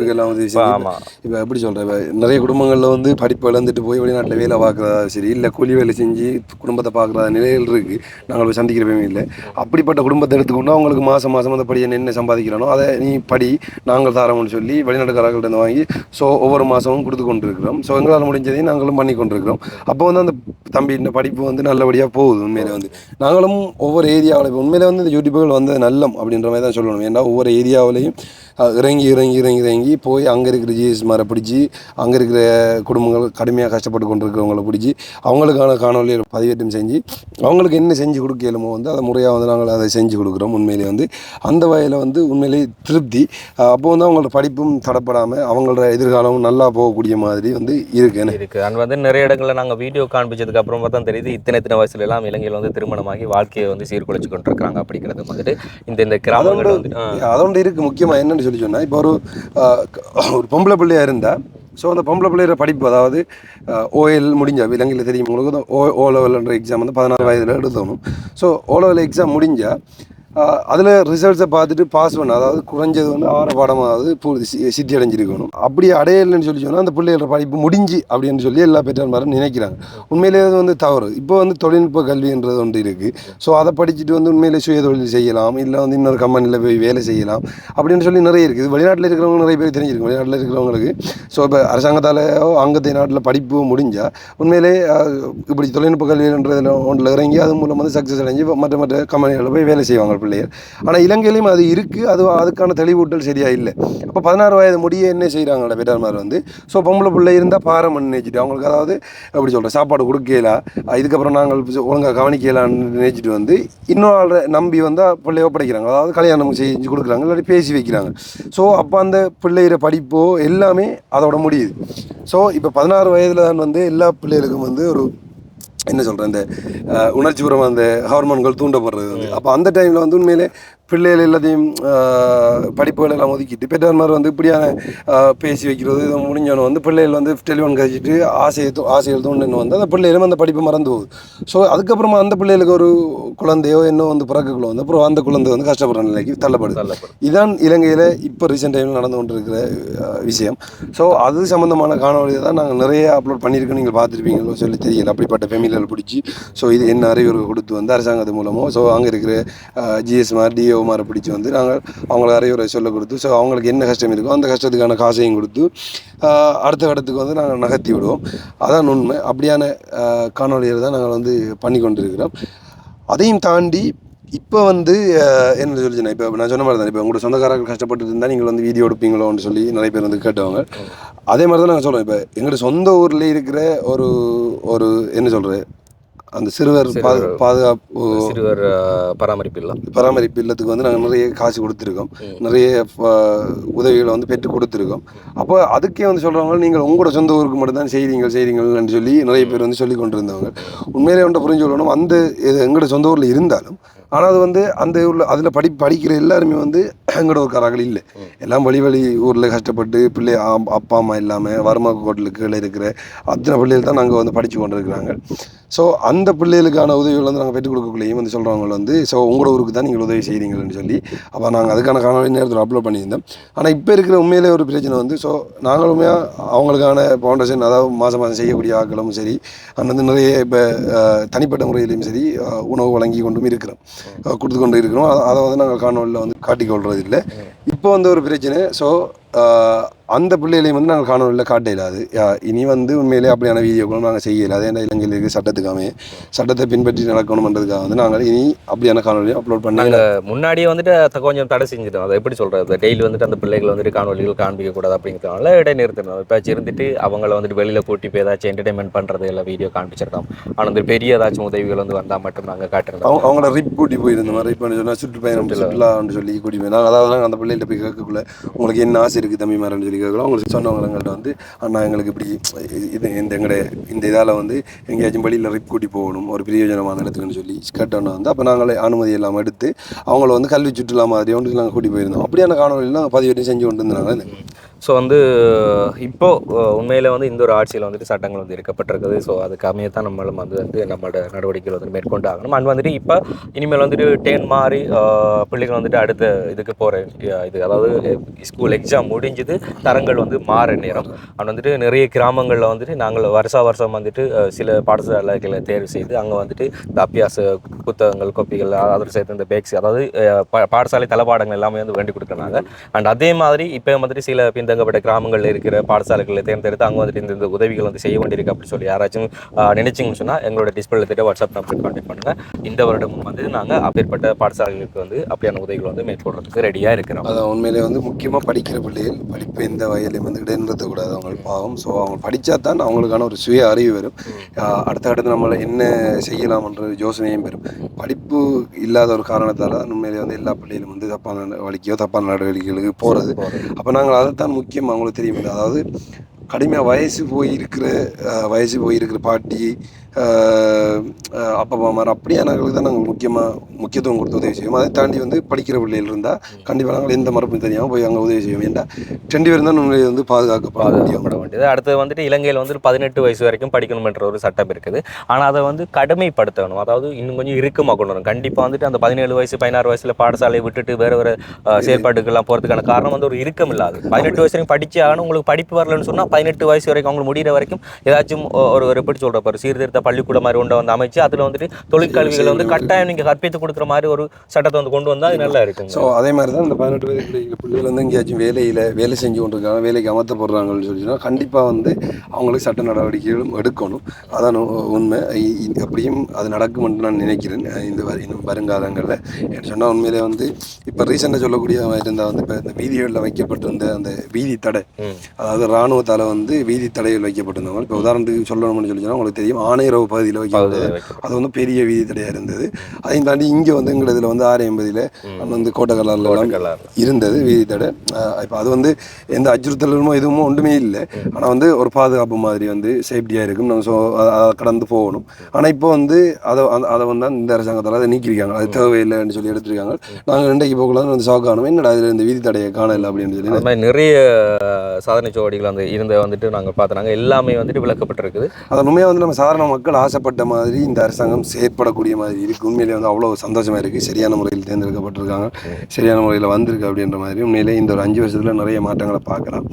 ஆமாம் இப்போ எப்படி சொல்கிறேன் நிறைய குடும்பங்களில் வந்து படிப்பு இழந்துட்டு போய் வெளிநாட்டில் வேலை பார்க்குறதா சரி இல்லை கூலி வேலை செஞ்சு குடும்பத்தை பார்க்குற நிலையில் இருக்குது நாங்கள் போய் சந்திக்கிறவே இல்லை. அப்படிப்பட்ட குடும்பத்தை எடுத்துக்கொண்டு அவங்களுக்கு மாதம் மாதம் அந்த படியை என்ன சம்பாதிக்கிறானோ அதை நீ படி நாங்கள் தரோம்னு சொல்லி வெளிநாட்டுக்காரர்கள்ட்ட வாங்கி ஸோ ஒவ்வொரு மாதமும் கொடுத்து கொண்டிருக்கிறோம். ஸோ எங்களால் முடிஞ்சதையும் நாங்களும் பண்ணி கொண்டிருக்கிறோம். அப்போ வந்து அந்த தம்பி இந்த படிப்பு வந்து நல்லபடியாக போகுது உண்மையிலே வந்து. நாங்களும் ஒவ்வொரு ஏரியாவில் இப்போ உண்மையிலே வந்து இந்த யூடியூப்புகள் வந்து நல்லம் அப்படின்ற மாதிரி தான் சொல்லணும். ஏன்னா ஒவ்வொரு ஏரியாவிலையும் இறங்கி இறங்கி இறங்கி இறங்கி போய் அங்கே இருக்கிற ஜிஎஸ் மாரை பிடிச்சி அங்கே இருக்கிற குடும்பங்கள் கடுமையாக கஷ்டப்பட்டு கொண்டிருக்கிறவங்களை பிடிச்சி அவங்களுக்கான காணொலியில் பதிவேற்றம் செஞ்சு அவங்களுக்கு என்ன செஞ்சு கொடுக்கலுமோ வந்து அதை முறையாக வந்து நாங்கள் அதை செஞ்சு கொடுக்குறோம் உண்மையிலே வந்து. அந்த வகையில் வந்து உண்மையிலேயே திருப்தி. அப்போ வந்து அவங்களோட படிப்பும் தடப்படாமல் அவங்களோட எதிர்காலமும் நல்லா போகக்கூடிய மாதிரி வந்து இருக்கு. என்ன இருக்கு. அண்ட் வந்து நிறைய இடங்களில் நாங்கள் வீடியோ காண்பிச்சதுக்கு அப்புறமா தான் தெரியுது. இத்தனை இத்தனை வயசுல எல்லாம் இலங்கையில் வந்து திருமணமாகி வாழ்க்கையை வந்து சீர்குலைச்சு கொண்டிருக்காங்க அப்படிங்கிறது வந்துட்டு இந்த இந்த கிராமங்கள் வந்து ஆ, அதோட இருக்குது முக்கியமாக என்னன்னு சொல்லி சொன்னால் இப்போ ஒரு ஒரு பொம்பளை பிள்ளையாக இருந்தால் ஸோ அந்த பொம்பளை பிள்ளையோட படிப்பு அதாவது ஓஎல் முடிஞ்சா இலங்கையில் தெரியும் உங்களுக்கு தான் ஓ ஓ லெவல்ன்ற எக்ஸாம் வந்து பதினாறு வயதில் எழுதணும் ஸோ ஓ லெவல் எக்ஸாம் முடிஞ்சால் அதில் ரிசல்ட்ஸை பார்த்துட்டு பாஸ் பண்ண. அதாவது குறைஞ்சது வந்து ஆறு பாடமாவது பூர்த்தி சி- சித்தி அடைஞ்சிருக்கணும். அப்படி அடையலைன்னு சொல்லி சொன்னால் அந்த பிள்ளைகளோட படிப்பு முடிஞ்சு அப்படின்னு சொல்லி எல்லா பெற்றோர்மாரும் நினைக்கிறாங்க. உண்மையிலேயே அது வந்து தவறு. இப்போ வந்து தொழில்நுட்ப கல்வின்றது ஒன்று இருக்குது ஸோ அதை படிச்சுட்டு வந்து உண்மையிலே சுய தொழில் செய்யலாம். இல்லை வந்து இன்னொரு கம்பெனியில் போய் வேலை செய்யலாம். அப்படின்னு சொல்லி நிறைய இருக்குது. வெளிநாட்டில் இருக்கிறவங்க நிறைய பேர் தெரிஞ்சிருக்கு வெளிநாட்டில் இருக்கிறவங்களுக்கு. ஸோ இப்போ அரசாங்கத்தாலேயோ அங்கத்தை நாட்டில் படிப்பு முடிஞ்சால் உண்மையிலே இப்படி தொழில்நுட்ப கல்வின்றதில் ஒன்றில் இறங்கி அது மூலம் வந்து சக்ஸஸ் அடைஞ்சு மற்ற மற்ற கம்பெனிகளில் போய் வேலை செய்வாங்க. பிள்ளைகள். ஆனால் இலங்கையிலையும் அது இருக்குது அது அதுக்கான தெளிவூட்டல் சரியாக இல்லை. அப்போ பதினாறு வயது முடிய என்ன செய்கிறாங்களே பெற்றார்மார் வந்து? ஸோ பொம்பளை பிள்ளை இருந்தால் பாரம் நினைச்சிட்டு அவங்களுக்கு அதாவது எப்படி சொல்கிறேன் சாப்பாடு கொடுக்கல? இதுக்கப்புறம் நாங்கள் ஒழுங்காக கவனிக்கலான்னு நினைச்சிட்டு வந்து இன்னொரு ஆளை நம்பி வந்தால் பிள்ளைய ஒப்படைக்கிறாங்க. அதாவது கல்யாணம் செஞ்சு கொடுக்குறாங்க இல்லாட்டி பேசி வைக்கிறாங்க. ஸோ அப்போ அந்த பிள்ளைகிற படிப்போ எல்லாமே அதோட முடியுது. ஸோ இப்போ பதினாறு வயதில் தான் வந்து எல்லா பிள்ளைகளுக்கும் வந்து ஒரு என்ன சொல்கிறேன் இந்த உணர்ச்சிபுரம் அந்த ஹார்மோன்கள் தூண்டப்படுறது வந்து. அப்போ அந்த டைமில் வந்து உண்மையிலே பிள்ளைகள் எல்லாத்தையும் படிப்புகள் எல்லாம் ஒதுக்கிட்டு பெற்றோர்மார் வந்து இப்படியான பேசி வைக்கிறது இது முடிஞ்சவன வந்து பிள்ளைகள் வந்து டெலிஃபோன் கழிச்சிட்டு ஆசையை தூ- ஆசைகள் தூண்டுன்னு வந்து அந்த பிள்ளைகளும் அந்த படிப்பு மறந்து போகுது. ஸோ அதுக்கப்புறமா அந்த பிள்ளைகளுக்கு ஒரு குழந்தையோ இன்னும் வந்து பிறக்கக்குள்ள வந்து அப்புறம் அந்த குழந்தை வந்து கஷ்டப்படுற நிலைக்கு தள்ளப்படுது. இதான் இலங்கையில் இப்போ ரீசெண்ட் டைமில் நடந்து கொண்டிருக்கிற விஷயம். ஸோ அது சம்மந்தமான காணொலியை தான் நாங்கள் நிறைய அப்லோட் பண்ணியிருக்கோம். நீங்கள் பார்த்துருப்பீங்களோ சொல்லி தெரியல. அப்படிப்பட்ட ஃபெமிலியில் பிடிச்சி ஸோ இது என்ன அறிவுரை கொடுத்து வந்து அரசாங்கத்து மூலமோ ஸோ அங்கே இருக்கிற ஜிஎஸ்மார் டிஓமாரை பிடிச்சி வந்து நாங்கள் அவங்களை அறிவுரை சொல்ல கொடுத்து ஸோ அவங்களுக்கு என்ன கஷ்டம் இருக்கோ அந்த கஷ்டத்துக்கான காசையும் கொடுத்து அடுத்த கட்டத்துக்கு வந்து நாங்கள் நகர்த்தி விடுவோம். அதான் உண்மை. அப்படியான அஹ், தான் நாங்கள் வந்து பண்ணி கொண்டிருக்கிறோம். அதையும் தாண்டி இப்போ வந்து என்ன சொல்லிச்சுன்னா இப்போ நான் சொன்ன மாதிரி தான் இப்போ உங்களோட சொந்தக்காரர்கள் கஷ்டப்பட்டு இருந்தால் நீங்கள் வந்து வீடியோ எடுப்பீங்களோன்னு சொல்லி நிறைய பேர் வந்து கேட்டவங்க. அதே மாதிரி தான் நாங்கள் சொல்கிறோம் இப்போ எங்களோட சொந்த ஊரில் இருக்கிற ஒரு ஒரு என்ன சொல்கிறது அந்த சிறுவர் பாது பாதுகாப்பு சிறுவர் பராமரிப்பு இல்லம் பராமரிப்பு இல்லத்துக்கு வந்து நாங்கள் நிறைய காசு கொடுத்துருக்கோம். நிறைய உதவிகளை வந்து பெற்று கொடுத்துருக்கோம். அப்போ அதுக்கே வந்து சொல்கிறவங்க நீங்கள் உங்களோட சொந்த ஊருக்கு மட்டும் தான் செய்கிறீங்க செய்கிறீங்கன்னு சொல்லி நிறைய பேர் வந்து சொல்லி கொண்டு இருந்தவங்க உண்மையிலே ஒன்றை புரிஞ்சு கொள்ளணும். அந்த எங்களோட சொந்த ஊரில் இருந்தாலும் ஆனால் அது வந்து அந்த ஊரில் அதில் படி படிக்கிற எல்லாருமே வந்து எங்களோட ஊர்க்காரர்கள் இல்லை. எல்லாம் வழி வழி ஊரில் கஷ்டப்பட்டு பிள்ளை ஆம்- அப்பா அம்மா இல்லாமல் வருமா கோட்டிலுக்கு கீழே இருக்கிற அத்தனை பிள்ளைகள் தான் நாங்கள் வந்து படித்து கொண்டு இருக்கிறாங்க ஸோ அந்த பிள்ளைகளுக்கான உதவிகள் வந்து நாங்கள் பெற்றுக் கொடுக்கக்குள்ளேயும் வந்து சொல்கிறவங்க வந்து ஸோ உங்களோட ஊருக்கு தான் நீங்கள் உதவி செய்கிறீங்கன்னு சொல்லி அப்போ நாங்கள் அதுக்கான காணொலி நேரத்தில் அப்லோட் பண்ணியிருந்தோம். ஆனால் இப்போ இருக்கிற உண்மையிலே ஒரு பிரச்சனை வந்து ஸோ நாங்களுமே அவங்களுக்கான ஃபவுண்டேஷன் அதாவது மாதம் மாதம் செய்யக்கூடிய ஆட்களும் சரி அண்ட் வந்து நிறைய இப்போ தனிப்பட்ட முறையிலையும் சரி உணவு வழங்கி கொண்டும் இருக்கிறோம். கொடுத்து கொண்டு இருக்கிறோம் அத- வந்து நாங்கள் காணொலியில் வந்து காட்டிக்கொள்றது இல்லை இப்போ வந்து ஒரு பிரச்சனை. ஸோ அந்த பிள்ளைகளையும் வந்து நாங்கள் காணொலியில் காட்ட இயலாது யா- இனி வந்து உண்மையிலே அப்படியான வீடியோக்களும் நாங்கள் செய்ய இயலாது ஏன்னா இலங்கையில் இருக்கிற சட்டத்துக்காமே. சட்டத்தை பின்பற்றி நடக்கணுன்றதுக்காக வந்து நாங்கள் இனி அப்படியான காணொலியும் அப்லோட் பண்ணி நாங்கள் முன்னாடியே வந்துட்டு கொஞ்சம் தடை செஞ்சுட்டோம். அதை எப்படி சொல்கிறது டெய்லி வந்துட்டு அந்த பிள்ளைகள் வந்துட்டு காணொலிகள் காண்பிக்க கூடாது அப்படிங்கிறதுனால இடைநிறுத்தணும் இப்போ இருந்துட்டு அவங்கள வந்துட்டு வெளியில் கூட்டி போய் ஏதாச்சும் என்டர்டைன்மெண்ட் பண்ணுறது எல்லாம் வீடியோ காண்பிச்சிருக்கோம். ஆனால் வந்து பெரிய ஏதாச்சும் உதவிகள் வந்து வந்தால் மட்டும் நாங்கள் காட்டுறோம் அவங்க அவங்கள ரிப் கூட்டி போயிருந்த மாதிரி ரிப் பண்ணி சொன்னால் சுற்றுப்பயணம் சுற்றுலான்னு சொல்லி கூட்டி போய். நாங்கள் அதாவது அந்த பிள்ளைகிட்ட போய் கேட்கக்குள்ள உங்களுக்கு என்ன ஆசை இருக்கு தம்பி மாறன்னு சொல்லி கேட்கலாம் அவங்களுக்கு சொன்னவங்க வந்து அண்ணா எங்களுக்கு இப்படி இது இந்த எங்களுடைய இந்த இதால் வந்து எங்கேயாச்சும் வழியில் ரிப் கூட்டி போகணும் ஒரு பிரயோஜனமான இடத்துக்குன்னு சொல்லி கேட்டோன்னா வந்து அப்போ நாங்களே அனுமதி எல்லாம் எடுத்து அவங்கள வந்து கல்வி சுற்றுலா மாதிரி ஒன்று நாங்கள் கூட்டி போயிருந்தோம். அப்படியான காணொலியெல்லாம் பதிவேற்றி செஞ்சு கொண்டு இருந்தாங்க ஸோ வந்து இப்போது உண்மையில் வந்து இந்த ஒரு ஆட்சியில் வந்துட்டு சட்டங்கள் வந்து இருக்கப்பட்டிருக்குது ஸோ அதுக்கு தான் நம்மளும் வந்து வந்து நம்மளோட நடவடிக்கைகள் வந்து மேற்கொண்டு ஆகணும். அண்ட் வந்துட்டு இப்போ இனிமேல் வந்துட்டு டேன் மாறி பிள்ளைகள் வந்துட்டு அடுத்த இதுக்கு போகிற இது அதாவது ஸ்கூல் எக்ஸாம் முடிஞ்சது தரங்கள் வந்து மாற நேரம். அண்ட் வந்துட்டு நிறைய கிராமங்களில் வந்துட்டு நாங்கள் வருஷா வருஷம் வந்துட்டு சில பாடசாலைகளை தேர்வு செய்து அங்கே வந்துட்டு இந்த அபியாச புத்தகங்கள் கோப்பிகள் அதோட சேர்த்து இந்த பேக்ஸ் அதாவது பா- பாடசாலை தளபாடங்கள் எல்லாமே வந்து வேண்டி கொடுக்குறாங்க. அண்ட் அதே மாதிரி இப்போ வந்துட்டு சில பின்தங்கப்பட்ட கிராமங்களில் இருக்கிற பாடசாலைகளை தேர்ந்தெடுத்து அங்கே வந்துட்டு இந்த உதவிகள் வந்து செய்ய வேண்டியிருக்கு அப்படின்னு சொல்லி யாராச்சும் நினைச்சீங்கன்னு சொன்னால் எங்களோட டிஸ்பிளே திட்ட வாட்ஸ்அப் நம்பருக்கு கான்டாக்ட் பண்ணுங்கள் இந்த வருடமும் வந்து நாங்கள் அப்பேற்பட்ட பாடசாலைகளுக்கு வந்து அப்படியான உதவிகள் வந்து மேற்கொள்றதுக்கு ரெடியாக இருக்கிறோம். அதான் உண்மையிலே வந்து முக்கியமாக படிக்கிற பிள்ளைகள் படிப்பு எந்த வயலையும் வந்து இடைநிறுத்தக்கூடாது அவங்க பாவம். ஸோ அவங்க படித்தா தான் அவங்களுக்கான ஒரு சுய அறிவு வரும். அடுத்த அடுத்து நம்மளை என்ன செய்யலாம்ன்ற யோசனையும் பெறும் படிப்பு இல்லாத ஒரு காரணத்தால் உண்மையிலே வந்து எல்லா பிள்ளைகளும் வந்து தப்பான வழிக்கோ தப்பான நடவடிக்கைகளுக்கு போகிறது அப்போ நாங்கள் அதைத்தான் முக்கியம் அவங்களுக்கு தெரியும். அதாவது கடுமையாக வயசு போய் இருக்கிற வயசு போய் இருக்கிற பாட்டி ஆஹ் ஆஹ் அப்பா அம்மா மாதிரி அப்படியானவர்களுக்கு தான் நாங்கள் முக்கியமாக முக்கியத்துவம் கொடுத்து உதவி செய்வோம். அதை தாண்டி வந்து படிக்கிற பிள்ளைகள் இருந்தால் கண்டிப்பாக நாங்கள் எந்த மரப்பும் தெரியாமல் போய் அங்கே உதவி செய்வோம். ஏன்டா ரெண்டு பேரும் தான் உண்மையை வந்து பாதுகாக்கப்பட வேண்டியது. அடுத்து வந்துட்டு இலங்கையில் வந்து பதினெட்டு வயசு வரைக்கும் படிக்கணும்ன்ற ஒரு சட்டம் இருக்குது. ஆனால் அதை வந்து கடுமைப்படுத்தணும். அதாவது இன்னும் கொஞ்சம் இறுக்கமாக கொண்டு வரணும். கண்டிப்பாக வந்துட்டு அந்த பதினேழு வயசு பதினாறு வயசுல பாடசாலையை விட்டுட்டு வேற வேற செயற்பாட்டுக்கெல்லாம் போகிறதுக்கான காரணம் வந்து ஒரு இறுக்கம் இல்லாது. பதினெட்டு வயசு வரைக்கும் படிச்சு ஆகணும். உங்களுக்கு படிப்பு வரலன்னு சொன்னால் பதினெட்டு வயசு வரைக்கும் அவங்களுக்கு முடிகிற வரைக்கும் ஏதாச்சும் ஒரு ஒரு எப்படி சொல்கிற பாரு சீர்திருத்த பள்ளிக்கூடம் மாதிரி ஒன்றை வந்து அமைச்சு அதில் வந்துட்டு தொழிற்கல்விகளை வந்து கட்டாயம் நீங்கள் கற்பித்து கொடுக்குற மாதிரி ஒரு சட்டத்தை வந்து கொண்டு வந்தால் அது நல்லா இருக்குங்க. ஸோ அதே மாதிரி தான் இந்த பதினெட்டு வயது பிள்ளைகள் வந்து எங்கேயாச்சும் வேலையில் வேலை செஞ்சு கொண்டிருக்காங்க வேலைக்கு அமர்த்த போடுறாங்கன்னு சொல்லிச்சுன்னா கண்டிப்பாக வந்து அவங்களுக்கு சட்ட நடவடிக்கைகளும் எடுக்கணும். அதான் உண்மை. அப்படியும் அது நடக்கும்னு நான் நினைக்கிறேன். இந்த இன்னும் வருங்காலங்களில். சொன்னால் உண்மையிலே வந்து இப்போ ரீசெண்டாக சொல்லக்கூடிய இருந்தால் வந்து இப்போ இந்த வீதிகளில் வைக்கப்பட்டிருந்த அந்த வீதி தடை. அதாவது இராணுவத்தால் வந்து வீதி தடைகள் வைக்கப்பட்டிருந்தவங்க. இப்போ உதாரணத்துக்கு சொல்லணும்னு சொல்லி உங்களுக்கு தெரியும். ஆணையரவு பகுதியில் வைக்கப்பட்டது. அது வந்து பெரிய வீதி தடையாக இருந்தது. அதையும் தாண்டி இங்கே வந்து எங்கள் இதில் வந்து ஆறு எண்பதில் வந்து கலர் இருந்தது வீதி தடை இப்போ அது வந்து எந்த அச்சுறுத்தலும் எதுவும் ஒன்றுமே இல்லை. ஆனால் வந்து ஒரு பாதுகாப்பு மாதிரி வந்து சேஃப்டியாக இருக்கும். நம்ம ஸோ அதை கடந்து போகணும். ஆனால் இப்போ வந்து அதை அந்த- அதை வந்து இந்த அரசாங்கத்தால் அதை நீக்கிருக்காங்க அது தேவையில்லைன்னு சொல்லி எடுத்திருக்காங்க. நாங்கள் இன்றைக்கு போகலாம் வந்து ஷாக் ஆனோம் என்னடா இதில் இந்த வீதி தடையை காணல அப்படின்னு சொல்லி. நிறைய சாதனை சுவடிகள் வந்து இருந்த வந்துட்டு நாங்கள் பார்த்தோம். எல்லாமே வந்துட்டு விளக்கப்பட்டிருக்குது. அதை உண்மையாக வந்து நம்ம சாதாரண மக்கள் ஆசைப்பட்ட மாதிரி இந்த அரசாங்கம் செயற்படக்கூடிய மாதிரி இருக்குது உண்மையிலே வந்து அவ்வளோ சந்தோஷமாக இருக்குது சரியான முறையில் தேர்ந்தெடுக்கப்பட்டிருக்காங்க. சரியான முறையில் வந்திருக்கு அப்படின்ற மாதிரி உண்மையிலே இந்த ஒரு அஞ்சு வருஷத்தில் நிறைய மாற்றங்களை பார்க்கலாம்.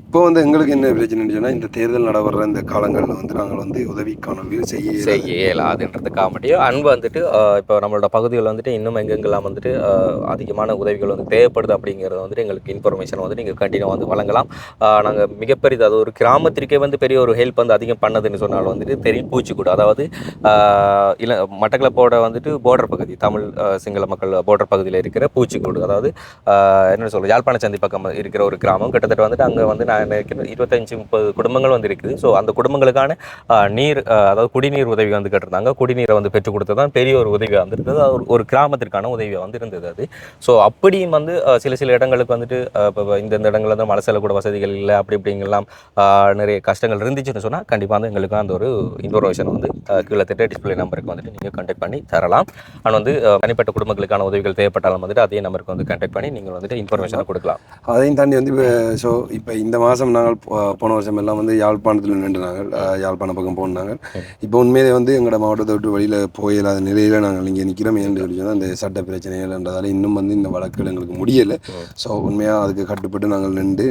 இப்போ வந்து எங்களுக்கு என்ன பிரச்சனைன்னு சொன்னால் இந்த தேர்தல் நடைபெற இந்த காலங்களில் வந்து நாங்கள் வந்து உதவிக்கான செய்ய செய்ய இயலாதுன்றதுக்காக மட்டும் அன்பு வந்துட்டு இப்போ நம்மளோட பகுதிகள் வந்துட்டு இன்னும் எங்கெங்கெல்லாம் வந்துட்டு அதிகமான உதவிகள் வந்து தேவைப்படுது அப்படிங்கிறத வந்துட்டு எங்களுக்கு இன்ஃபர்மேஷன் வந்து நீங்கள் கண்டினியூ வந்து வழங்கலாம். நாங்கள் மிகப்பெரிய அது ஒரு கிராமத்திற்கே வந்து பெரிய ஒரு ஹெல்ப் வந்து அதிகம் பண்ணதுன்னு சொன்னாலும் வந்துட்டு தெரியும் பூச்சிக்கூடு. அதாவது இல்லை இல மட்டக்களப்போட வந்துட்டு பார்டர் பகுதி தமிழ் சிங்கள மக்கள் பார்டர் பகுதியில் இருக்கிற பூச்சிக்கூடு. அதாவது என்ன சொல்ல யாழ்ப்பாண சந்தி பக்கம் இருக்கிற ஒரு கிராமம். கிட்டத்தட்ட வந்துட்டு அங்கே வந்து நான் நினைக்கிறேன் இருபத்தஞ்சு முப்பது குடும்பங்கள் வந்து இருக்குது. ஸோ அந்த குடும்பங்களுக்கான நீர் அதாவது குடிநீர் உதவி வந்து கேட்டிருந்தாங்க. குடிநீரை வந்து பெற்றுக் கொடுத்தது தான் பெரிய ஒரு உதவி வந்திருந்தது. ஒரு- ஒரு கிராமத்திற்கான உதவி வந்து இருந்தது அது. ஸோ அப்படியும் வந்து சில சில இடங்களுக்கு வந்துட்டு இப்போ இந்த இந்தந்த இடங்களில் வந்து மலை செல்லக்கூட வசதிகள் இல்லை அப்படி இப்படிங்கெல்லாம் நிறைய கஷ்டங்கள் இருந்துச்சுன்னு சொன்னால் கண்டிப்பாக வந்து எங்களுக்கு அந்த ஒரு இன்ஃபர்மேஷன் வந்து கீழே திட்ட டிஸ்பிளே நம்பருக்கு வந்துட்டு நீங்கள் கான்டாக்ட் பண்ணி தரலாம். ஆனால் வந்து தனிப்பட்ட குடும்பங்களுக்கான உதவிகள் தேவைப்பட்டாலும் வந்துட்டு அதே நம்பருக்கு வந்து கான்டாக்ட் பண்ணி நீங்கள் வந்துட்டு இன்ஃபர்மேஷனை கொடுக்கலாம். அதையும் தாண்டி வந்து ஸோ இப்போ இந்த மாதம் நாங்கள் போன வருஷம் எல்லாம் வந்து யாழ்ப்பாணத்தில் நின்று நாங்கள் யாழ்ப்பாண பக்கம் போனாங்க இப்போ உண்மையிலே வந்து எங்களோட மாவட்டத்தை விட்டு வெளியில் போயிடாத நிலையில் நாங்கள் இங்கே நிற்கிறோம் ஏன்னு சொல்லி சொன்னால் அந்த சட்ட பிரச்சனைகள்ன்றதால இன்னும் வந்து இந்த வழக்குகள் எங்களுக்கு முடியலை. ஸோ உண்மையாக அதுக்கு கட்டுப்பட்டு நாங்கள் நின்று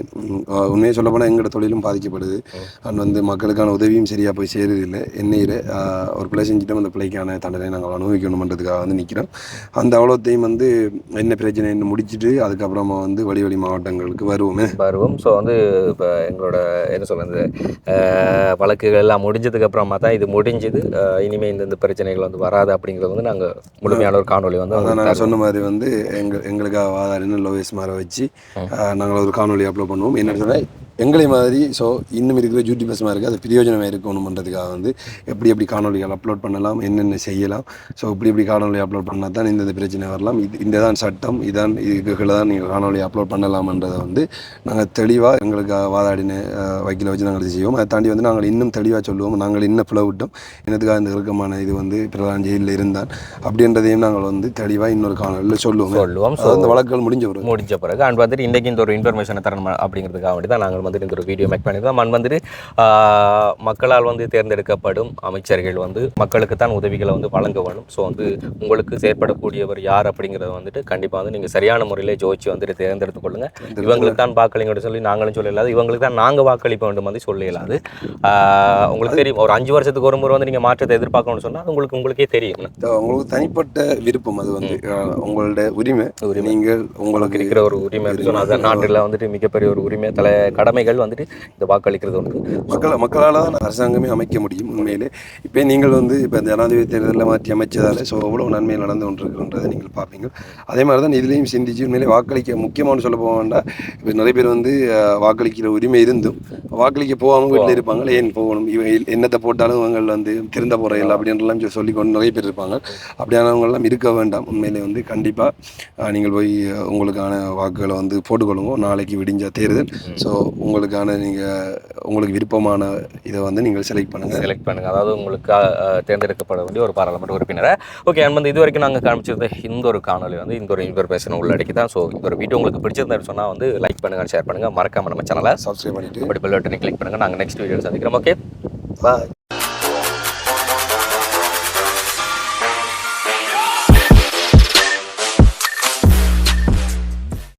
உண்மையாக சொல்ல போனால் எங்களோட தொழிலும் பாதிக்கப்படுது. அண்ட் வந்து மக்களுக்கான உதவியும் சரியாக போய் சேருதில்லை. என்னையில் ஒரு பிள்ளை செஞ்சுட்டோம். அந்த பிள்ளைக்கான தண்டனை நாங்கள் அனுபவிக்கணுன்றதுக்காக வந்து நிற்கிறோம் அந்த அவ்வளோத்தையும் வந்து என்ன பிரச்சனைன்னு முடிச்சுட்டு அதுக்கப்புறமா வந்து வழி வழி மாவட்டங்களுக்கு வருவோமே. வருவோம். ஸோ வந்து இப்போ எங்களோட என்ன சொல்கிறது வழக்குகள் எல்லாம் முடிஞ்சதுக்கு அப்புறமா தான் இது முடிஞ்சது. அஹ், இனிமே இந்த இந்த பிரச்சனைகள் வந்து வராது அப்படிங்கிறது வந்து நாங்கள் முழுமையான ஒரு காணொளி வந்து நாங்கள் சொன்ன மாதிரி வந்து எங்கள் எங்களுக்காக வாதாடின லோவேஸ் மாரை வச்சு நாங்கள் ஒரு காணொலி அப்லோட் பண்ணுவோம். என்ன சொன்னால் எங்களை மாதிரி ஸோ இன்னும் இருக்கிற ஜூட்டி பஸ் மாதிரி அது பிரயோஜனமாக இருக்கணுன்றதுக்காக வந்து எப்படி எப்படி காணொலிகள் அப்லோட் பண்ணலாம் என்னென்ன செய்யலாம் ஸோ இப்படி இப்படி காணொலி அப்லோட் பண்ணால் தான் இந்த பிரச்சனை வரலாம். இது இந்த தான் சட்டம் இதான் இதுக்குள்ள தான் நீங்கள் காணொலி அப்லோட் பண்ணலாம்ன்றதை வந்து நாங்கள் தெளிவாக எங்களுக்கு வாதாடின வக்கீலை வச்சு நாங்கள் செய்வோம். அதை தாண்டி வந்து நாங்கள் இன்னும் தெளிவாக சொல்லுவோம். நாங்கள் இன்னும் பிளவிட்டோம் என்னதுக்காக இந்த இறுக்கமான இது வந்து பிரதான் ஜெயிலில் இருந்தான் அப்படின்றதையும் நாங்கள் வந்து தெளிவாக இன்னொரு காணொலியில் சொல்லுவோம். சொல்லுவோம். அந்த வழக்குகள் முடிஞ்ச பிறகு. முடிஞ்ச பிறகு. அண்ட் வந்துட்டு இன்றைக்கி இந்த ஒரு இன்ஃபர்மேஷனை தரணும் அப்படிங்கிறதுக்காக வேண்டி தான் நாங்கள் வந்துட்டு இந்த ஒரு வீடியோ மேக் பண்ணியிருக்கோம் அண்ட் வந்துட்டு மக்களால் வந்து தேர்ந்தெடுக்கப்படும் அமைச்சர்கள் வந்து மக்களுக்கு தான் உதவிகளை வந்து வழங்க வேணும். ஸோ வந்து உங்களுக்கு செயற்படக்கூடியவர் யார் அப்படிங்கிறத வந்துட்டு கண்டிப்பாக வந்து நீங்கள் சரியான முறையில் ஜோதிச்சு வந்துட்டு தேர்ந்தெடுத்துக் கொள்ளுங்க. இவங்களுக்கு தான் வாக்களிங்கன்னு சொல்லி நாங்களும் சொல்லலாது. இவங்களுக்கு தான் நாங்கள் வாக்களிப்ப வேண்டும் வந்து சொல்ல இயலாது ஆஹ், உங்களுக்கு தெரியும் ஒரு அஞ்சு வருஷத்துக்கு ஒரு முறை வந்து நீங்கள் மாற்றத்தை எதிர்பார்க்கணும்னு சொன்னால் உங்களுக்கு உங்களுக்கே தெரியும். உங்களுக்கு தனிப்பட்ட விருப்பம் அது வந்து உங்களோட உரிமை. நீங்கள் உங்களுக்கு இருக்கிற ஒரு உரிமை நாட்டில் வந்துட்டு மிகப்பெரிய ஒரு உரிமை. தலை கடமைகள் வந்துட்டு இந்த வாக்களிக்கிறது ஒன்று மக்கள் மக்களால் தான் அரசாங்கமே அமைக்க முடியும் உண்மையிலே. இப்போ நீங்கள் வந்து இப்போ ஜனாதிபதி தேர்தலில் மாற்றி அமைச்சதால் ஸோ எவ்வளோ நன்மை நடந்து கொண்டிருக்குன்றதை நீங்கள் பார்ப்பீங்க. அதே மாதிரி தான் இதுலேயும் சிந்திச்சு உண்மையிலே வாக்களிக்க முக்கியமான சொல்ல போக வேண்டாம் இப்போ நிறைய பேர் வந்து வாக்களிக்கிற உரிமை இருந்தும் வாக்களிக்க போகாமல் வீட்டில் இருப்பாங்க. ஏன் போகணும்? இவங்க என்னத்தை போட்டாலும் இவங்க வந்து திருந்த போகிற அப்படின்றலாம் சொல்லி சொல்லி கொண்டு நிறைய பேர் இருப்பாங்க. அப்படியானவங்கெல்லாம் இருக்க வேண்டாம். உண்மையிலே வந்து கண்டிப்பாக நீங்கள் போய் உங்களுக்கான வாக்குகளை வந்து போட்டுக்கொள்ளுங்க. நாளைக்கு விடிஞ்ச தேர்தல். ஸோ உங்களுக்கான நீங்கள் உங்களுக்கு விருப்பமான இதை வந்து நீங்கள் செலக்ட் பண்ணுங்கள் செலக்ட் பண்ணுங்க. அதாவது உங்களுக்கு தேர்ந்தெடுக்கப்பட வேண்டிய ஒரு பாராளுமன்ற உறுப்பினரை. ஓகே அண்ட் வந்து இது வரைக்கும் நாங்கள் காமிச்சது இந்த ஒரு காணொலி வந்து இந்த ஒரு இன்ஃபர்மேஷன் உள்ளடக்கி தான். ஸோ இந்த ஒரு வீடியோ உங்களுக்கு பிடிச்சிருந்தாரு சொன்னால் வந்து லைக் பண்ணுங்க ஷேர் பண்ணுங்க. மறக்காம நம்ம சேனலை சப்ஸ்கிரைப் பண்ணிவிட்டு அப்படி பெல் பட்டனை கிளிக் பண்ணுங்க. நாங்கள் நெக்ஸ்ட் வீடியோ சந்திக்கிறோம். Okay bye